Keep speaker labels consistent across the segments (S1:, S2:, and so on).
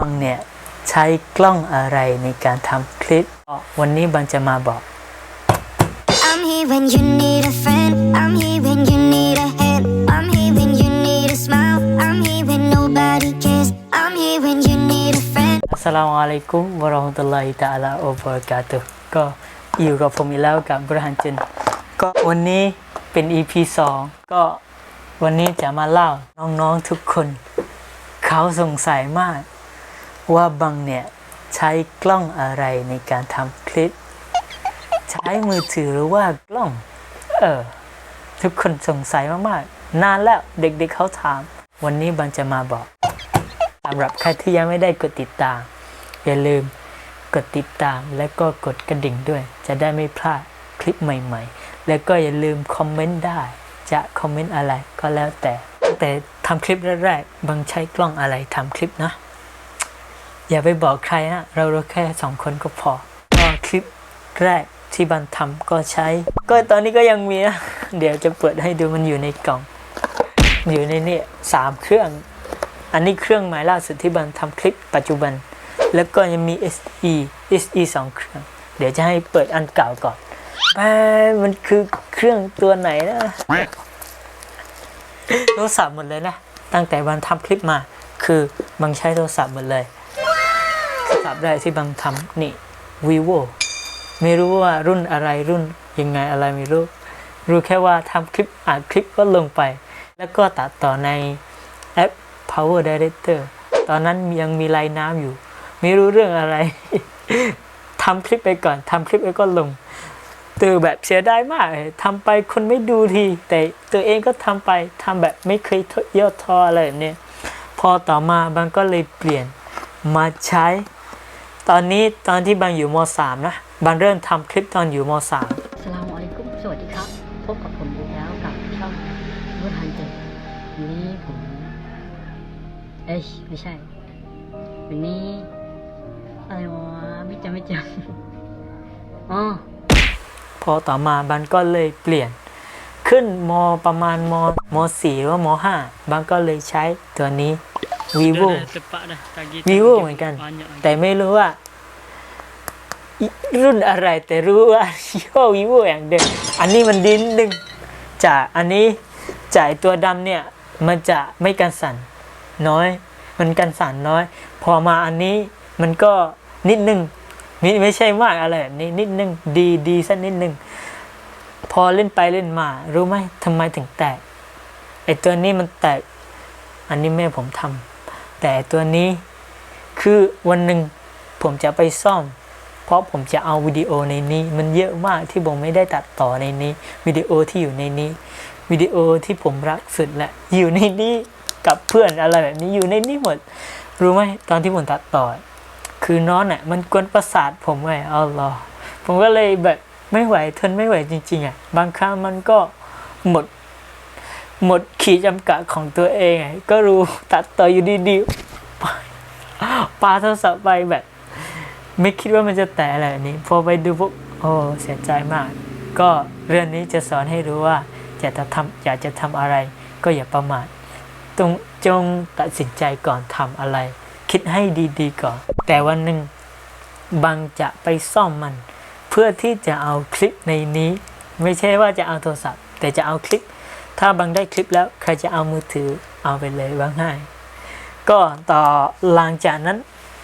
S1: บังเนี่ยใช้กล้องอะไรในการทำคลิป วันนี้บังจะมาบอก
S2: I'm here when you need a friend. I'm here when you need a hand. I'm here when you need a smile. I'm here when nobody cares. I'm here when you need a friend.
S1: อัสสลามุอะลัยกุมวะเราะห์มะตุลลอฮิตะอาลาอัลบะเราะกาตุฮ์ก็อยู่กับผมอีกแล้วกับบุรฮันจุนก็วันนี้เป็น EP 2 ก็วันนี้จะมาเล่าน้องๆทุกคน เขาสงสัยมาก ว่าบังเนี่ยใช้กล้องอะไรในการทำคลิป ใช้มือถือหรือว่ากล้อง เออ ทุกคนสงสัยมากๆ นานแล้วเด็กๆเขาถาม วันนี้บังจะมาบอกสำหรับใครที่ยังไม่ได้กดติดตาม อย่าลืมกดติดตามและก็กดกระดิ่งด้วย จะได้ไม่พลาดคลิปใหม่ๆ แล้วก็อย่าลืมคอมเมนต์ได้ จะคอมเมนต์อะไรก็แล้วแต่ แต่ทำคลิปแรกๆบังใช้กล้องอะไรทำคลิปนะ อย่าไปบอกใครนะเราเราแค่สองคนก็พอก็คลิปแรกที่บันทำก็ใช้ ก็ตอนนี้ก็ยังมีนะ เดี๋ยวจะเปิดให้ดูมันอยู่ในกล่อง อยู่ในนี่สามเครื่อง อันนี้เครื่องใหม่ล่าสุดที่บันทำคลิปปัจจุบัน แล้วก็ยังมี SE SE สองเครื่อง เดี๋ยวจะให้เปิดอันเก่าก่อนแม่มันคือเครื่องตัวไหนนะโทรศัพท์หมดเลยนะ ตั้งแต่บันทำคลิปมา คือบังใช้โทรศัพท์หมดเลย โทรศัพท์แรกที่บังทำนี่ vivo ไม่รู้ว่ารุ่นอะไรรุ่นยังไงอะไรไม่รู้ รู้แค่ว่าทำคลิปอ่านคลิปก็ลงไป แล้วก็ตัดต่อในแอป Power Director ตอนนั้นยังมีลายน้ำอยู่ ไม่รู้เรื่องอะไรทำคลิปไปก่อนทำคลิปไปก็ลงตัวแบบเสียดายมากทำไปคนไม่ดูที แต่ตัวเองก็ทำไปทำแบบไม่เคยย่อท้ออะไรแบบเนี้ยพอต่อมาบางก็เลยเปลี่ยนมาใช้ ตอนนี้ตอนที่บางอยู่ม .3 นะบางเริ่มทำคลิปตอนอยู่ม .3
S3: สลามอะลัยกุมสวัสดีครับ พบกับผมอีกแล้วกับช่องวุฒฮันเจวันนี้ผม เอ้ยไม่ใช่ วันนี้อะไรวะไม่จำไม่จำอ๋อ
S1: พอต่อมาบันก็เลยเปลี่ยน ขึ้นมประมาณมมสี่หรือว่ามห้าบันก็เลยใช้ตัวนี้ vivo vivo เหมือนกัน แต่ไม่รู้ว่าอิรุ่นอะไรแต่รู้ว่ายี่ห้อ vivo อย่างเดิมอันนี้มันดิ้นดึงจากอันนี้จ่ายตัวดำเนี่ย มันจะไม่กันสั่นน้อย มันกันสั่นน้อย พอมาอันนี้มันก็นิดนึงไม่ไม่ใช่มากอะไรแบบนี้นิดนึงดีดีสักนิดนึงพอเล่นไปเล่นมา รู้ไหมทำไมถึงแตกไอตัวนี้มันแตก อันนี้แม่ผมทำ แต่ตัวนี้คือวันหนึ่งผมจะไปซ่อม เพราะผมจะเอาวิดีโอในนี้ มันเยอะมากที่ผมไม่ได้ตัดต่อในนี้วิดีโอที่อยู่ในนี้วิดีโอที่ผมรักสุดแหละอยู่ในนี้กับเพื่อนอะไรแบบนี้อยู่ในนี้หมด รู้ไหมตอนที่ผมตัดต่อ คือน้องอะมันกวนประสาทผมไงเอาหรอผมก็เลยแบบไม่ไหวทนไม่ไหวจริงๆอะบางครั้งมันก็หมด หมดขีดจำกัดของตัวเองไงก็รู้ตัดต่ออยู่ดีๆปาปาโทรศัพท์ไปแบบ ไม่คิดว่ามันจะแตะอะไรแบบนี้ พอไปดูปุ๊บโอ้เสียใจมาก ก็เรื่องนี้จะสอนให้รู้ว่าอยากจะทำอยากจะทำอะไร ก็อย่าประมาทตรงจงตัดสินใจก่อนทำอะไร คิดให้ดีๆก่อน แต่วันหนึ่งบางจะไปซ่อมมัน เพื่อที่จะเอาคลิปในนี้ ไม่ใช่ว่าจะเอาโทรศัพท์ แต่จะเอาคลิป ถ้าบางได้คลิปแล้วใครจะเอามือถือเอาไปเลยบางให้ก็ต่อหลังจากนั้น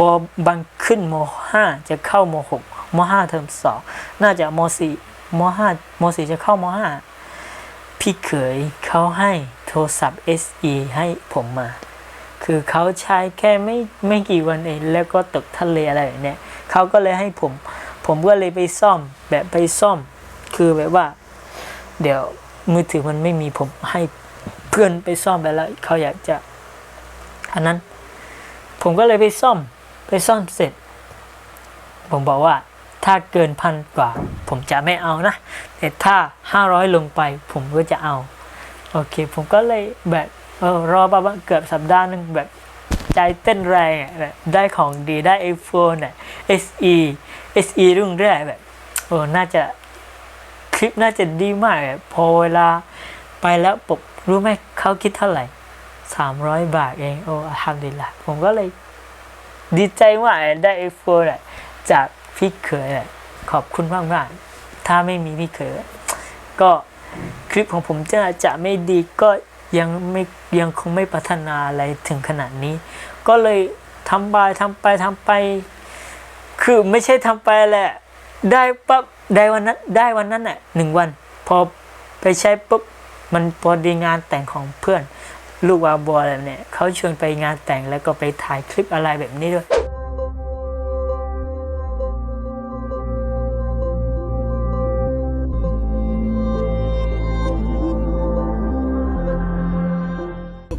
S1: บอบางขึ้นม .5 จะเข้าม .6 ม .5 เทอม2น่าจะม .4 ม .5 ม .4 จะเข้าม .5 พี่เขยเขาให้โทรศัพท์ SE ให้ผมมา คือเขาใช้แค่ไม่ไม่กี่วันเองแล้วก็ตกทะเลอะไรเนี้ยเขาก็เลยให้ผม ผมก็เลยไปซ่อมแบบไปซ่อม คือแบบว่า เดี๋ยว มือถือมันไม่มีผมให้เพื่อนไปซ่อมไปแล้วเขาอยากจะ อันนั้น ผมก็เลยไปซ่อม ไปซ่อมเสร็จ ผมบอกว่าถ้าเกินพันกว่า ผมจะไม่เอานะ แต่ถ้าห้าร้อยลงไป ผมก็จะเอา โอเค ผมก็เลยแบบออรอประมาณเกือบสัปดาห์หนึ่งแบบใจเต้นแรงแบบได้ของดีได้ iPhone อะ SE SE รุ่นแรกแบบโอ้น่าจะ คลิปน่าจะดีมาก พอเวลาไปแล้วปบรู้ไหมเขาคิดเท่าไหร่สามร้อยบาทเอง โอ้ทำดีละผมก็เลยดีใจมากได้ไอโฟนจากพี่เขยขอบคุณมากมากถ้าไม่มีพี่เขยก็คลิปของผมจะจะไม่ดีก็ยังไม่ยังคงไม่พัฒนาอะไรถึงขนาดนี้ ก็เลยทำไปทำไปทำไป คือไม่ใช่ทำไปแหละ ได้ปั๊บ ได้วันนั้นได้วันนั้นน่ะหนึ่งวัน พอไปใช้ปุ๊บมันพอดีงานแต่งของเพื่อน ลูกวาบัวอะไรเนี่ยเขาชวนไปงานแต่งแล้วก็ไปถ่ายคลิปอะไรแบบนี้ด้วย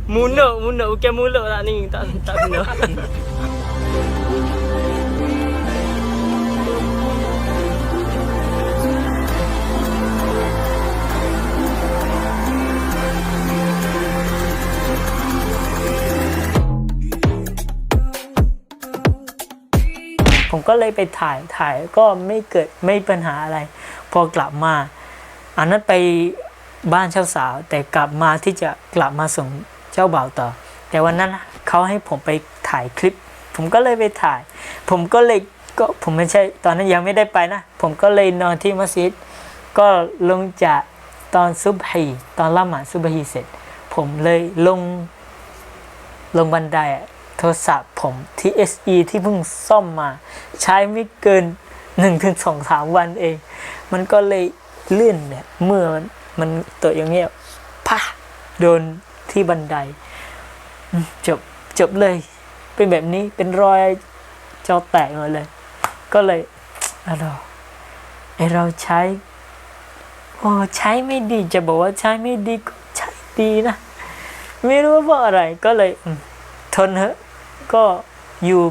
S4: Muna, muna. Bukan mula tak ni. Tak, tak guna.
S1: ผมก็เลยไปถ่ายถ่ายก็ไม่เกิดไม่ปัญหาอะไร พอกลับมา อันนั้นไปบ้านเจ้าสาว แต่กลับมาที่จะกลับมาส่งเจ้าบ่าวต่อ แต่วันนั้นเขาให้ผมไปถ่ายคลิป ผมก็เลยไปถ่าย ผมก็เลยก็ผมไม่ใช่ตอนนั้นยังไม่ได้ไปนะ ผมก็เลยนอนที่มัสยิด ก็ลงจากตอนซุบฮีตอนละหมาดซุบฮีเสร็จ ผมเลยลงลงบันไดอะ โทรศัพท์ผมที่ SE ที่เพิ่งซ่อมมา ใช้ไม่เกิน1นถึงสองสามวันเอง มันก็เลยลื่นเนี่ยเมื่อมันมันตัวอย่างเงี้ยพะโดนที่บันได จบจบเลย เป็นแบบนี้เป็นรอยจอแตกหมดเลย ก็เลยอะเราไอเราใช้โอ้ใช้ไม่ดีจะบอกว่าใช้ไม่ดีก็ใช้ดีนะ ไม่รู้ว่าเพราะอะไรก็เลยทนเถอะ ก็อยู่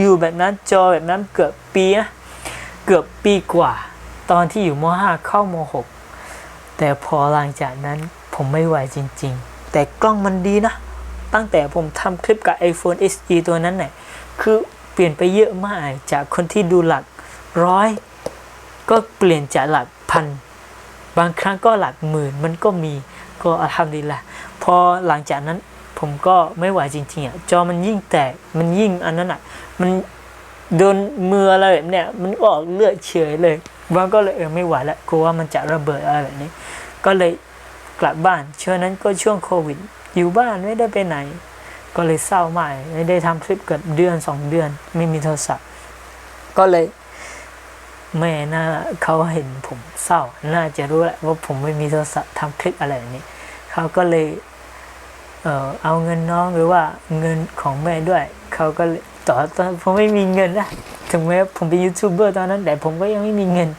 S1: อยู่แบบนั้นจอแบบนั้นเกือบปีนะเกือบปีกว่า ตอนที่อยู่ม .5 เข้าม .6 แต่พอหลังจากนั้นผมไม่ไหวจริง ๆ แต่กล้องมันดีนะ ตั้งแต่ผมทำคลิปกับ iPhone SE ตัวนั้นเนี่ยคือเปลี่ยนไปเยอะมากจากคนที่ดูหลักร้อยก็เปลี่ยนจากหลักพัน บางครั้งก็หลักหมื่นมันก็มีก็อัลฮัมดุลิลละพอหลังจากนั้น ผมก็ไม่ไหวจริงๆอะจอมันยิ่งแตกมันยิ่งอันนั้นอะมันโดนมืออะไรแบบเนี้ยมันออกเลือดเฉยเลยบางก็เลยเออไม่ไหวล้วกลัวว่ามันจะระเบิดอะไรแบบนี้ ก็เลยกลับบ้านช่วงนั้นก็ช่วงโควิด อยู่บ้านไม่ได้ไปไหน ก็เลยเศร้ามากไม่ได้ทำคลิปเกือบเดือนสองเดือน ไม่มีโทรศัพท์ ก็เลยแม่น่าเขาเห็นผมเศร้า น่าจะรู้แหละว่าผมไม่มีโทรศัพท์ทำคลิปอะไรแบบนี้ เขาก็เลย เออเอาเงินน้องหรือว่าเงินของแม่ด้วย เขาก็ต่อตอนผมไม่มีเงินนะถึงแม้ผมเป็นยูทูบเบอร์ตอนนั้น แต่ผมก็ยังไม่มีเงิน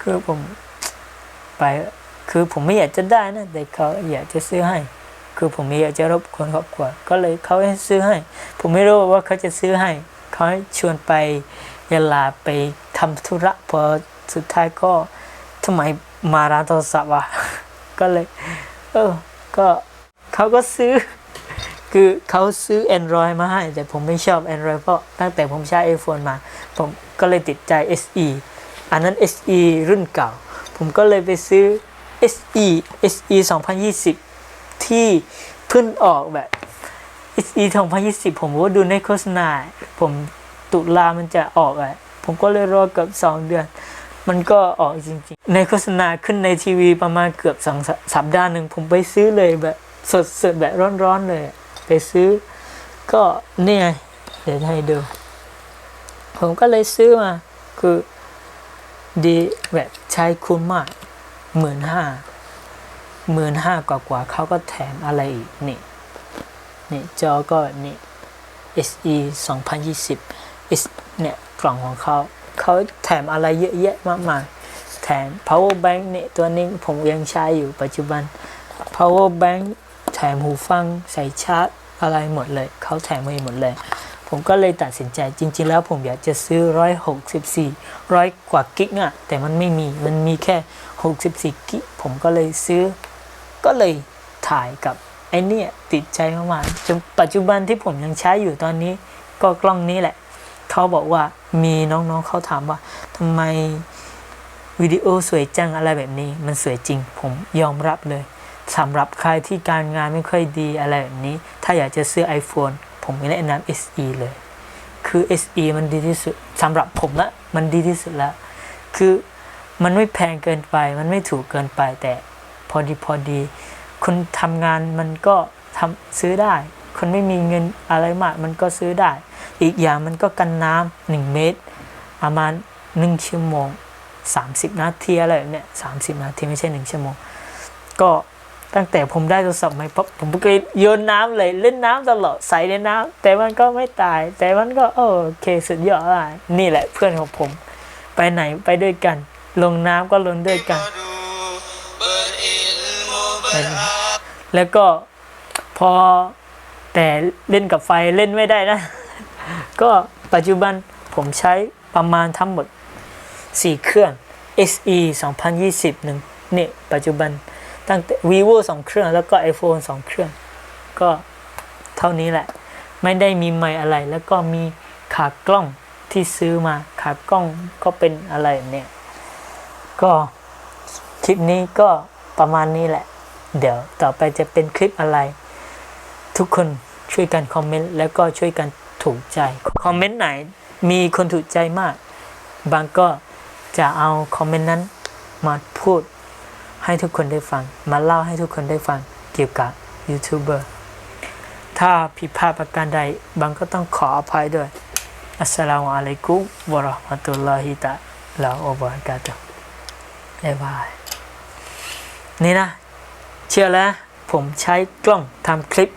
S1: คือผมไปคือผมไม่อยากจะได้นะแต่เขาอยากจะซื้อให้ คือผมไม่อยากจะรบกวนครอบครัวก็เลยเขาให้ซื้อให้ ผมไม่รู้ว่าเขาจะซื้อให้เขาให้ชวนไปเวลาไปทำธุระพอสุดท้ายก็ทำไมมาร้านโทรศัพท์วะก็เลย เออก็ เขาก็ซื้อ คือเขาซื้อ Android มาให้ แต่ผมไม่ชอบ Android เพราะตั้งแต่ผมใช้ iPhone มา ผมก็เลยติดใจ SE อันนั้น SE รุ่นเก่า ผมก็เลยไปซื้อ SE SE 2020 ที่เพิ่งออกแบบ SE 2020 ผมว่าดูในโฆษณา ผมตุลามันจะออกอะผมก็เลยรอเกือบสองเดือน มันก็ออกจริงๆ ในโฆษณาขึ้นในทีวีประมาณเกือบสองสัปดาห์หนึ่งผมไปซื้อเลยแบบ สดสดๆแบบร้อนๆเลย ไปซื้อ ก็เนี่ยไงเดี๋ยวให้ดู ผมก็เลยซื้อมา คือดีแบบใช้คุ้มมากหมื่นห้าหมื่นห้ากว่ากว่าๆเขาก็แถมอะไรอีก นี่ นี่จอก็แบบนี้ SE 2020 S เนี่ย กล่องของเขาเขาแถมอะไรเยอะแยะมากมายแถม power bank เนี่ย ตัวนี้ผมยังใช้อยู่ปัจจุบัน power bank มหูฟัง ใส่ชาร์จอะไรหมดเลย เขาแถมมาหมดเลย ผมก็เลยตัดสินใจจริง ๆ แล้วผมอยากจะซื้อ 164 ร้อยกว่ากิกอะแต่มันไม่มีมันมีแค่ 64 กิกผมก็เลยซื้อ ก็เลยถ่ายกับไอ้เนี่ยติดใจมากๆจนปัจจุบันที่ผมยังใช้อยู่ตอนนี้ก็กล้องนี้แหละ เขาบอกว่ามีน้องๆเขาถามว่าทำไมวิดีโอสวยจังอะไรแบบนี้ มันสวยจริง ผมยอมรับเลย สำหรับใครที่การงานไม่ค่อยดีอะไรแบบนี้ ถ้าอยากจะซื้อ iPhone ผมม่แนะนำ SE เลย คือ SE มันดีที่สุดสำหรับผมละมันดีที่สุดล้วคือมันไม่แพงเกินไป มันไม่ถูกเกินไปแต่พอดีพอดี คนทำงานมันก็ทำซื้อได้ คนไม่มีเงินอะไรมาก มันก็ซื้อได้ อีกอย่างมันก็กันน้ำหนึ่งเมตร ประมาณหนึ่งชั่วโมงสามสิบนาทีอะไรแบบเนี้ยสามสิบนาทีไม่ใช่หนึ่งชั่วโมง ก็ ตั้งแต่ผมได้โทรศัพท์ใหม่ปั๊บผมก็โยนน้ำเลยเล่นน้ำตลอดใส่ในน้ำแต่มันก็ไม่ตาย แต่มันก็โอเคสุดยอดเลยนี่แหละเพื่อนของผม ไปไหนไปด้วยกัน ลงน้ำก็ลงด้วยกัน แล้วก็พอแต่เล่นกับไฟเล่นไม่ได้นะ ก็ปัจจุบันผมใช้ประมาณทั้งหมด 4 เครื่อง SE 2020หนึ่งนี่ปัจจุบัน ตั้งแต่ vivo 2เครื่องแล้วก็ iPhone 2เครื่อง ก็เท่านี้แหละ ไม่ได้มีไมอะไร แล้วก็มีขากล้องที่ซื้อมาขากล้องก็เป็นอะไรเนี่ย ก็คลิปนี้ก็ประมาณนี้แหละ เดี๋ยวต่อไปจะเป็นคลิปอะไร ทุกคนช่วยกันคอมเมนต์แล้วก็ช่วยกันถูกใจ คอมเมนต์ไหนมีคนถูกใจมาก บางก็จะเอาคอมเมนต์นั้นมาพูด ให้ทุกคนได้ฟัง มาเล่าให้ทุกคนได้ฟังเกี่ยวกับยูทูบเบอร์ถ้าผิดพลาดประการใดบางก็ต้องขออภัยด้วยอัสสลามุอะลัยกุมวะราะห์มะตุลลอฮิตะลาอับะกาตุบ๊ายบายนี่นะ เชื่อแล้วผมใช้กล้องทำคลิป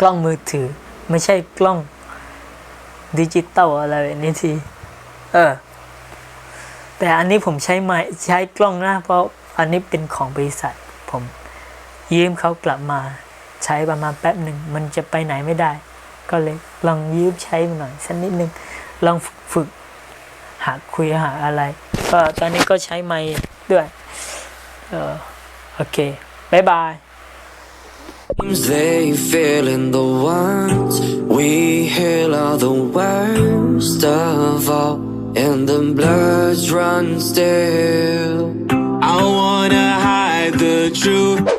S1: กล้องมือถือ ไม่ใช่กล้องดิจิตอลอะไรแบบนี้ที เออ แต่อันนี้ผมใช้ไม้ใช้กล้องนะเพราะ อันนี้เป็นของบริษัท ผมยืมเขากลับมาใช้ประมาณแป๊บหนึ่ง มันจะไปไหนไม่ได้ ก็เลยลองยืมใช้หน่อยสักนิดนึง ลองฝึกหาคุยหาอะไร ก็ตอนนี้ก็ใช้ไม้ด้วยเออโอเคบ๊ายบาย
S5: They feeling the ones we heal are the worst of all, and the blood run still.
S6: true.